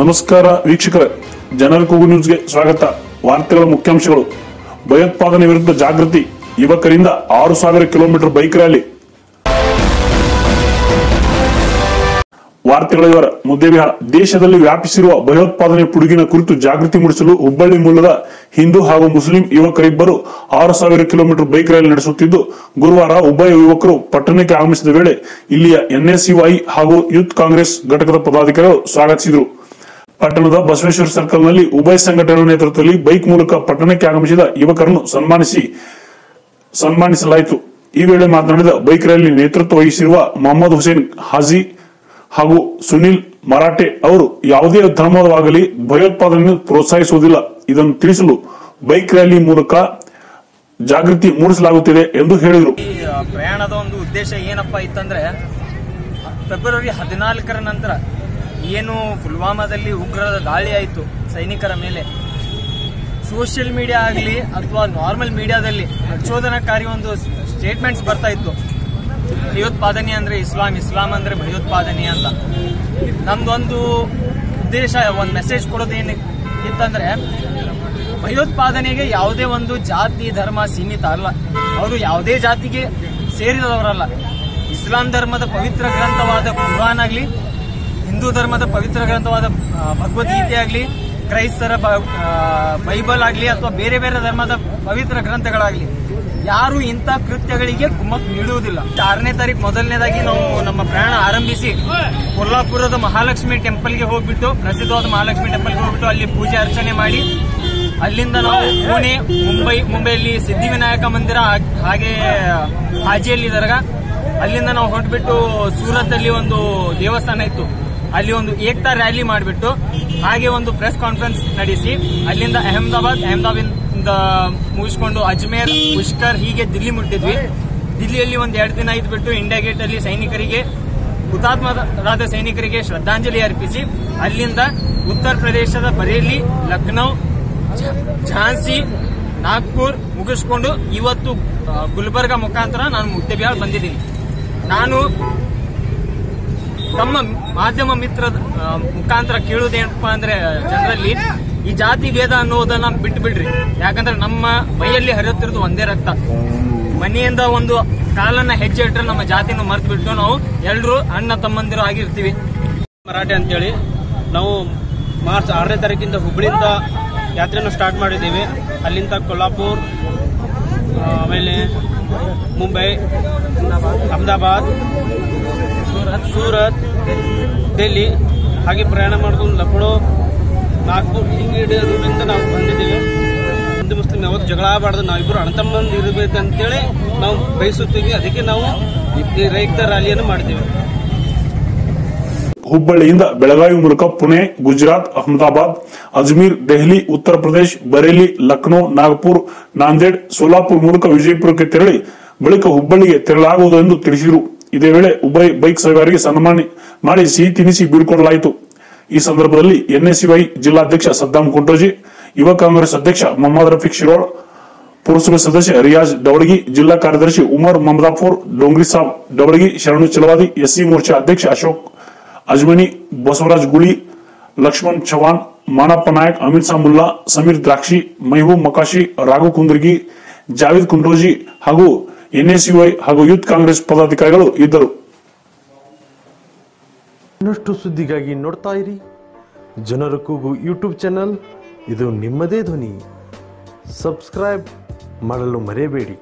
ನಮಸ್ಕಾರ ವೀಕ್ಷಕರೇ, ಜನರ ಕೂಗು ನ್ಯೂಸ್ಗೆ ಸ್ವಾಗತ. ವಾರ್ತೆಗಳ ಮುಖ್ಯಾಂಶಗಳು. ಭಯೋತ್ಪಾದನೆ ವಿರುದ್ಧ ಜಾಗೃತಿ, ಯುವಕರಿಂದ ಆರು ಸಾವಿರ ಕಿಲೋಮೀಟರ್ ಬೈಕ್ ರ್ಯಾಲಿ. ವಾರ್ತೆಗಳ ವಿವರ. ಮುದ್ದೆಬಿಹಾರ ದೇಶದಲ್ಲಿ ವ್ಯಾಪಿಸಿರುವ ಭಯೋತ್ಪಾದನೆ ಪುಡುಗಿನ ಕುರಿತು ಜಾಗೃತಿ ಮೂಡಿಸಲು ಹುಬ್ಬಳ್ಳಿ ಮೂಲದ ಹಿಂದೂ ಹಾಗೂ ಮುಸ್ಲಿಂ ಯುವಕರಿಬ್ಬರು ಆರು ಸಾವಿರ ಕಿಲೋಮೀಟರ್ ಬೈಕ್ ರ್ಯಾಲಿ ನಡೆಸುತ್ತಿದ್ದು, ಗುರುವಾರ ಉಭಯ ಯುವಕರು ಪಟ್ಟಣಕ್ಕೆ ಆಗಮಿಸಿದ ವೇಳೆ ಇಲ್ಲಿಯ ಎನ್ಎಸ್ಯುಐ ಹಾಗೂ ಯೂತ್ ಕಾಂಗ್ರೆಸ್ ಘಟಕದ ಪದಾಧಿಕಾರಿಗಳು ಸ್ವಾಗತಿಸಿದರು. ಪಟ್ಟಣದ ಬಸವೇಶ್ವರ ಸರ್ಕಲ್ನಲ್ಲಿ ಉಭಯ ಸಂಘಟನೆಗಳ ನೇತೃತ್ವದಲ್ಲಿ ಬೈಕ್ ಮೂಲಕ ಪಟ್ಟಣಕ್ಕೆ ಆಗಮಿಸಿದ ಯುವಕರನ್ನು ಸನ್ಮಾನಿಸಿ, ಸನ್ಮಾನಿಸಲಾಯಿತು. ಈ ವೇಳೆ ಮಾತನಾಡಿದ ಬೈಕ್ ರ್ಯಾಲಿ ನೇತೃತ್ವ ವಹಿಸಿರುವ ಮೊಹಮ್ಮದ್ ಹುಸೇನ್ ಹಾಜಿ ಹಾಗೂ ಸುನಿಲ್ ಮರಾಠೆ ಅವರು, ಯಾವುದೇ ಧರ್ಮವಾಗಲಿ ಭಯೋತ್ಪಾದನೆಯನ್ನು ಪ್ರೋತ್ಸಾಹಿಸುವುದಿಲ್ಲ. ಇದನ್ನು ತಿಳಿಸಲು ಬೈಕ್ ರ್ಯಾಲಿ ಮೂಲಕ ಜಾಗೃತಿ ಮೂಡಿಸಲಾಗುತ್ತಿದೆ ಎಂದು ಹೇಳಿದರು. ಪ್ರಯಾಣದ ಒಂದು ಉದ್ದೇಶ ಏನಪ್ಪಾ ಇತ್ತಂದ್ರೆ, ಫೆಬ್ರವರಿ ಹದಿನಾಲ್ಕರ ನಂತರ ಏನು ಪುಲ್ವಾಮಾದಲ್ಲಿ ಉಗ್ರರ ದಾಳಿ ಆಯಿತು ಸೈನಿಕರ ಮೇಲೆ. ಸೋಷಿಯಲ್ ಮೀಡಿಯಾ ಆಗಲಿ ಅಥವಾ ನಾರ್ಮಲ್ ಮೀಡಿಯಾದಲ್ಲಿ ಪ್ರಚೋದನಕಾರಿ ಒಂದು ಸ್ಟೇಟ್ಮೆಂಟ್ಸ್ ಬರ್ತಾ ಇತ್ತು. ಭಯೋತ್ಪಾದನೆ ಅಂದ್ರೆ ಇಸ್ಲಾಂ ಇಸ್ಲಾಂ ಅಂದ್ರೆ ಭಯೋತ್ಪಾದನೆ ಅಂತ. ನಮ್ದೊಂದು ಉದ್ದೇಶ, ಒಂದು ಮೆಸೇಜ್ ಕೊಡೋದೇನು ಇತ್ತಂದರೆ, ಭಯೋತ್ಪಾದನೆಗೆ ಯಾವುದೇ ಒಂದು ಜಾತಿ, ಧರ್ಮ ಸೀಮಿತ ಅಲ್ಲ. ಅವರು ಯಾವುದೇ ಜಾತಿಗೆ ಸೇರಿದವರಲ್ಲ. ಇಸ್ಲಾಂ ಧರ್ಮದ ಪವಿತ್ರ ಗ್ರಂಥವಾದ ಕುರಾನ್ ಆಗಲಿ ಹಿಂದೂ ಧರ್ಮದ ಪವಿತ್ರ ಗ್ರಂಥವಾದ ಭಗವದ್ಗೀತೆ ಆಗಲಿ, ಕ್ರೈಸ್ತರ ಬೈಬಲ್ ಆಗಲಿ ಅಥವಾ ಬೇರೆ ಬೇರೆ ಧರ್ಮದ ಪವಿತ್ರ ಗ್ರಂಥಗಳಾಗಲಿ, ಯಾರು ಇಂಥ ಕೃತ್ಯಗಳಿಗೆ ಕುಮ್ಮಕ್ ನೀಡುವುದಿಲ್ಲ. ಆರನೇ ತಾರೀಕು ಮೊದಲನೇದಾಗಿ ನಾವು ನಮ್ಮ ಪ್ರಯಾಣ ಆರಂಭಿಸಿ, ಕೊಲ್ಲಾಪುರದ ಮಹಾಲಕ್ಷ್ಮಿ ಟೆಂಪಲ್ಗೆ ಹೋಗ್ಬಿಟ್ಟು, ಪ್ರಸಿದ್ಧವಾದ ಮಹಾಲಕ್ಷ್ಮಿ ಟೆಂಪಲ್ಗೆ ಹೋಗ್ಬಿಟ್ಟು ಅಲ್ಲಿ ಪೂಜೆ ಅರ್ಚನೆ ಮಾಡಿ, ಅಲ್ಲಿಂದ ನಾವು ಪುಣೆ, ಮುಂಬೈ, ಮುಂಬೈಯಲ್ಲಿ ಸಿದ್ಧಿವಿನಾಯಕ ಮಂದಿರ, ಹಾಗೆ ಹಾಜಿಯಲ್ಲಿ ದರ್ಗಾ ಅಲ್ಲಿಂದ ನಾವು ಹೊರಟ್ಬಿಟ್ಟು ಸೂರತ್ ಅಲ್ಲಿ ಒಂದು ದೇವಸ್ಥಾನ ಇತ್ತು. ಅಲ್ಲಿ ಒಂದು ಏಕ್ತಾ ರ್ಯಾಲಿ ಮಾಡಿಬಿಟ್ಟು ಹಾಗೆ ಒಂದು ಪ್ರೆಸ್ ಕಾನ್ಫರೆನ್ಸ್ ನಡೆಸಿ. ಅಲ್ಲಿಂದ ಅಹಮದಾಬಾದ್ ಅಹಮದಾಬಾದ್ ಮುಗಿಸ್ಕೊಂಡು ಅಜ್ಮೇರ್, ಪುಷ್ಕರ್ ಹೀಗೆ ದಿಲ್ಲಿ ಮುಟ್ಟಿದ್ವಿ. ದಿಲ್ಲಿಯಲ್ಲಿ ಒಂದ್ ಎರಡು ದಿನ ಇದ್ಬಿಟ್ಟು ಇಂಡಿಯಾ ಗೇಟ್ ಅಲ್ಲಿ ಸೈನಿಕರಿಗೆ, ಹುತಾತ್ಮರಾದ ಸೈನಿಕರಿಗೆ ಶ್ರದ್ಧಾಂಜಲಿ ಅರ್ಪಿಸಿ, ಅಲ್ಲಿಂದ ಉತ್ತರ ಪ್ರದೇಶದ ಬರೇಲಿ, ಲಕ್ನೌ, ಝ- ಝಾನ್ಸಿ, ನಾಗ್ಪುರ್ ಮುಗಿಸ್ಕೊಂಡು ಇವತ್ತು ಗುಲ್ಬರ್ಗ ಮುಖಾಂತರ ನಾನು ಮುದ್ದೆಬಿಹಾರ್ ಬಂದಿದ್ದೀನಿ. ನಾನು ತಮ್ಮ ಮಾಧ್ಯಮ ಮಿತ್ರದ ಮುಖಾಂತರ ಕೇಳುವುದೇನಪ್ಪ ಅಂದ್ರೆ ಜನರಲ್ಲಿ ಈ ಜಾತಿ ಭೇದ ಅನ್ನೋದನ್ನ ಬಿಟ್ಟು ಬಿಡ್ರಿ. ಯಾಕಂದ್ರೆ ನಮ್ಮ ಮೈಯಲ್ಲಿ ಹರಿಯುತ್ತಿರೋದು ಒಂದೇ ರಕ್ತ. ಮನೆಯಿಂದ ಒಂದು ಕಾಲನ್ನ ಹೆಜ್ಜೆ ಇಟ್ಟರೆ ನಮ್ಮ ಜಾತಿನ ಮರ್ತು ಬಿಟ್ಟು ನಾವು ಎಲ್ಲರೂ ಅಣ್ಣ ತಮ್ಮಂದಿರು ಆಗಿರ್ತೀವಿ. ಮರಾಠೆ ಅಂತೇಳಿ ನಾವು ಮಾರ್ಚ್ ಆರನೇ ತಾರೀಕಿಂದ ಹುಬ್ಬಳ್ಳಿಯಿಂದ ಯಾತ್ರೆಯನ್ನು ಸ್ಟಾರ್ಟ್ ಮಾಡಿದ್ದೀವಿ. ಅಲ್ಲಿಂದ ಕೊಲ್ಲಾಪುರ್ ಆಮೇಲೆ ಮುಂಬೈ, ಅಹಮದಾಬಾದ್ ಸೂರತ್ ಡೆಲ್ಲಿ ಹಾಗೆ ಪ್ರಯಾಣ ಮಾಡಿಕೊಂಡು ಲಕ್ನೋ, ನಾಗ್ಪುರ್ ಹಿಂಗೆ ಇಡೋದ್ರಿಂದ ನಾವು ಬಂದಿದ್ದೀವಿ. ಹಿಂದೂ ಮುಸ್ಲಿಂ ಯಾವತ್ತು ಜಗಳ ಆಗಬಾರ್ದು ನಾವಿಬ್ಬರು ಅಣತಮ್ಮಂದು ಇರಬೇಕು ಅಂತೇಳಿ ನಾವು ಬಯಸುತ್ತೀವಿ. ಅದಕ್ಕೆ ನಾವು ಈ ರೈತ ರ್ಯಾಲಿಯನ್ನು ಮಾಡ್ತೀವಿ. ಹುಬ್ಬಳ್ಳಿಯಿಂದ ಬೆಳಗಾವಿ ಮೂಲಕ ಪುಣೆ, ಗುಜರಾತ್, ಅಹಮದಾಬಾದ್, ಅಜ್ಮೀರ್, ದೆಹಲಿ, ಉತ್ತರ ಪ್ರದೇಶ, ಬರೇಲಿ, ಲಕ್ನೋ, ನಾಗಪುರ್, ನಾಂದೇಡ್, ಸೋಲಾಪುರ್ ಮೂಲಕ ವಿಜಯಪುರಕ್ಕೆ ತೆರಳಿ ಬಳಿಕ ಹುಬ್ಬಳ್ಳಿಗೆ ತೆರಳಾಗುವುದು ಎಂದು ತಿಳಿಸಿದರು. ಇದೇ ವೇಳೆ ಉಭಯ ಬೈಕ್ ಸವಾರಿಗೆ ಸನ್ಮಾನ ಮಾಡಿ ಸಿಹಿ ತಿನಿಸಿ ಬೀಳ್ಕೊಡಲಾಯಿತು ಈ ಸಂದರ್ಭದಲ್ಲಿ ಎನ್ಎಸ್ಯುಐ ಜಿಲ್ಲಾಧ್ಯಕ್ಷ ಸದ್ದಾಂ ಕುಂಟೋಜಿ ಯುವ ಕಾಂಗ್ರೆಸ್ ಅಧ್ಯಕ್ಷ ಮೊಹಮ್ಮದ್ ರಫೀಕ್ ಶಿರೋಳ್, ಪುರಸಭೆ ಸದಸ್ಯ ರಿಯಾಜ್ ಡವಳಗಿ, ಜಿಲ್ಲಾ ಕಾರ್ಯದರ್ಶಿ ಉಮರ್ ಮಮದಾಪುರ್, ಡೋಂಗ್ರಿ ಸಾಬ್ ಡವಳಗಿ, ಶರಣು ಚಲವಾದಿ, ಎಸ್ಸಿ ಮೋರ್ಚಾ ಅಧ್ಯಕ್ಷ ಅಶೋಕ್, ಅಜ್ಮನಿ, ಬಸವರಾಜ್ ಗುಳಿ, ಲಕ್ಷ್ಮಣ್ ಚವಾಣ್ ಮಾನಪ್ಪ ನಾಯಕ್, ಅಮಿತ್ ಸಾಮುಲ್ಲಾ ಸಮೀರ್ ದ್ರಾಕ್ಷಿ ಮೈಹೂ ಮಕಾಶಿ, ರಾಘು ಕುಂದ್ರಗಿ, ಜಾವೇದ್ ಕುಂಡ್ರೋಜಿ ಹಾಗೂ ಎನ್ಎಸ್ಯುಐ ಹಾಗೂ ಯೂತ್ ಕಾಂಗ್ರೆಸ್ ಪದಾಧಿಕಾರಿಗಳು ಇದ್ದರು. ಇನ್ನಷ್ಟು ಸುದ್ದಿಗಾಗಿ ನೋಡ್ತಾ ಇರಿ. ಜನರ ಕೂಗು ಯೂಟ್ಯೂಬ್ ಚಾನಲ್. ಇದು ನಿಮ್ಮದೇ ಧ್ವನಿ. ಸಬ್ಸ್ಕ್ರೈಬ್ ಮಾಡಲು ಮರೆಯಬೇಡಿ.